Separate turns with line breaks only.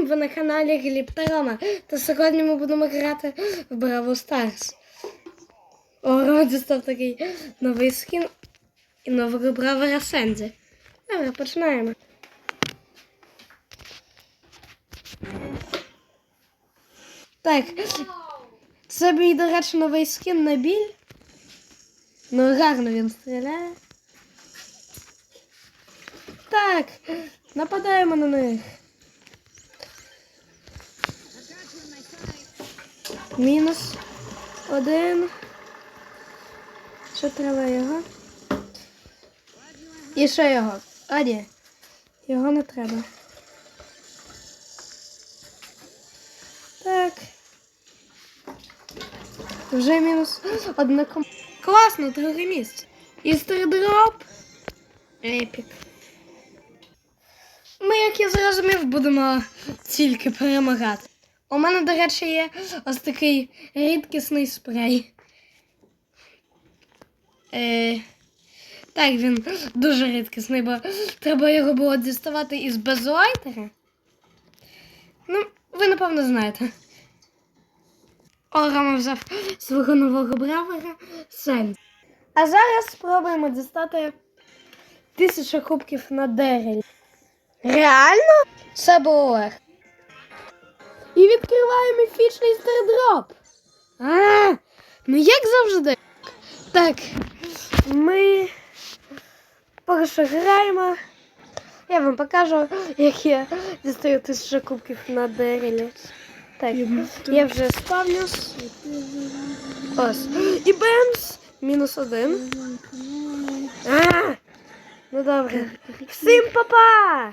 всім! Ви на каналі Гліб та Рома. Та сьогодні ми будемо грати в Бравл Старс. О, дістав такий новий скін і нового бравера Сензі. Добре, починаємо. Так, це мій, до речі, новий скін на біль. Ну, гарно він стріляє. Так, нападаємо на них. Мінус один. Що треба його? І ще його. А. Його не треба. Так. Вже мінус одна ком... Класно, друге місце. І стрідроп. Епік. Ми, як я зрозумів, будемо тільки перемагати. У мене, до речі, є ось такий рідкісний спрей. Е, так, він дуже рідкісний, бо треба його було діставати із безлайтера. Ну, ви напевно знаєте. О, Рома взяв свого нового бравера Сен. А зараз спробуємо дістати тисячу кубків на дереві. Реально? Це було легко. І відкриваємо міфічний стардроп. А, ну як завжди. Так, ми поки граємо. Я вам покажу, як я дістаю тисячу кубків на дереві. Так, я вже спавнюсь. Ось. І бемс! Мінус один. А, ну добре. Всім па-па!